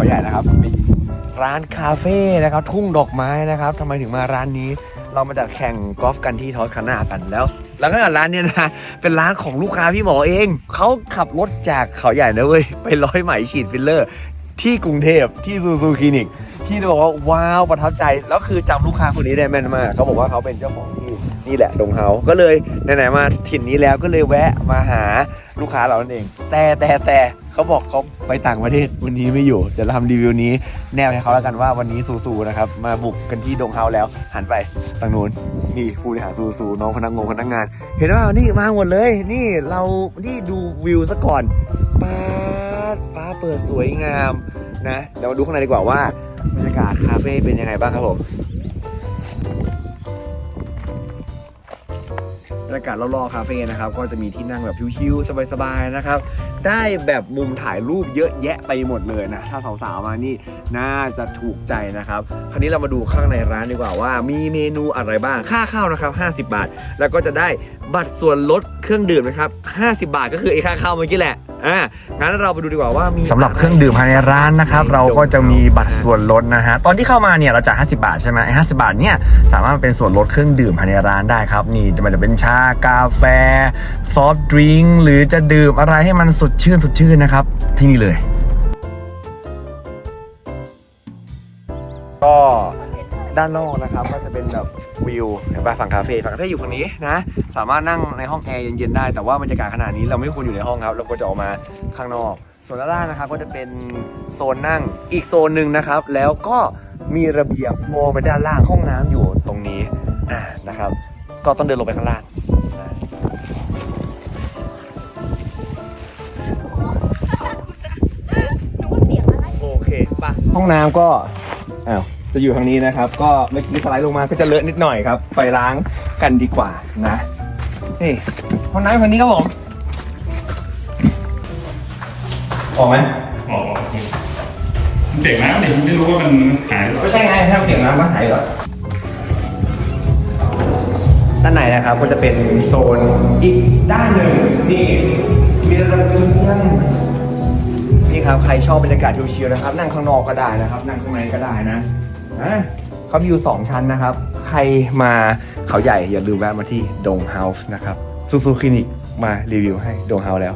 เขาใหญ่นะครับมีร้านคาเฟ่นะครับ ทุ่งดอกไม้นะครับทำไมถึงมาร้านนี้ เรามาจากแข่งกอล์ฟกันที่ทอสคานากันแล้ว แล้วก็ร้านเนี้ยนะเป็นร้านของลูกค้าพี่หมอเองเขาขับรถจากเขาใหญ่นะเว้ยไปร้อยไหมฉีดฟิลเลอร์ ที่กรุงเทพที่ซูซูคลินิกพี่เลยบอกว่าว้าวประทับใจแล้วคือจำลูกค้าคนนี้ได้แม่นมากเขาบอกว่าเขาเป็นเจ้าของที่ นี่แหละดงเฮาก็เลยไหนๆมาถิ่นนี้แล้วก็เลยแวะมาหาลูกค้าเรานั่นเอง แต่แต่แต่เขาบอกเขาไปต่างประเทศวันนี้ไม่อยู่เดี๋ยวเราทำรีวิวนี้แนวให้เขาแล้วกันว่าวันนี้ซูซูนะครับมาบุกกันที่ดงเฮาแล้ว หันไปทางนู้นนี่ผู้บริหารซูซูน้องพนักงงพนักงาน เห็นว่านี่มาหมดเลย นี่เรานี่ดูวิวซะก่อนป้าฟ้าเปิดสวยงามนะเดี๋ยวมาดูข้างในดีกว่าว่าบรรยากาศคาเฟ่เป็นยังไงบ้างครับผม บรรยากาศรอบๆคาเฟ่นะครับ ก็จะมีที่นั่งแบบชิวๆสบายๆนะครับ ได้แบบมุมถ่ายรูปเยอะแยะไปหมดเลยนะ ถ้าสาวๆมานี่น่าจะถูกใจนะครับ คราวนี้เรามาดูข้างในร้านดีกว่าว่า มีเมนูอะไรบ้าง ค่าเข้านะครับ 50 บาท แล้วก็จะได้บัตรส่วนลดเครื่องดื่มนะครับ 50 บาทก็คือไอ้ค่าเข้าเมื่อกี้แหละอ่างั้นเราไปดูดีกว่าว่ามีสำหรับเครื่องดื่มภายในร้านนะครับ เราก็จะมีบัตรส่วนลดนะฮะตอนที่เข้ามาเนี่ยเราจ่าย50 บาทใช่ไหมไอ้50บาทเนี่ยสามารถเป็นส่วนลดเครื่องดื่มภายในร้านได้ครับนี่จะมันจะเป็นชากาแฟ ซอฟต์ดริงก์หรือจะดื่มอะไรให้มันสดชื่นสดชื่นนะครับ ที่นี่เลย ก็ด้านนอกนะครับก็จะเป็นแบบวิวเห็นป่ะฝั่งคาเฟ่ฝั่งคาเฟ่อยู่ฝั่งนี้นะ สามารถนั่งในห้องแอร์เย็นๆได้แต่ว่าบรรยากาศขนาดนี้เราไม่ควรอยู่ในห้องครับ เราควรจะออกมาข้างนอก ส่วนด้านล่างนะครับก็จะเป็นโซนนั่งอีกโซนหนึ่งนะครับ แล้วก็มีระเบียงมองไปด้านล่างห้องน้ำอยู่ตรงนี้นะครับ ก็ต้องเดินลงไปข้างล่าง ป่ะห้องน้ำก็อ้าวจะอยู่ทางนี้นะครับ ก็เมื่อกี้สไลด์ลงมาก็จะเลอะนิดหน่อยครับ ไปล้างกันดีกว่านะนี่ห้องน้ำทางนี้ครับผมออกไหมออกเด็กน้ำเนี่ยไม่รู้ว่ามันหายหรือเปล่าไม่ใช่ไงถ้าเด็กน้ำก็หายเหรอด้านในนะครับก็จะเป็นโซนอีกด้านหนึ่งนี่มีระเบียง นี่ครับ ใครชอบบรรยากาศชิลๆนะครับ นั่งข้างนอกก็ได้นะครับ นั่งข้างในก็ได้นะนะเขามีอยู่สองชั้นนะครับ ใครมาเขาใหญ่อย่าลืมแวะมาที่ดงเฮาส์นะครับซูซูคลินิกมารีวิวให้ดงเฮาส์แล้ว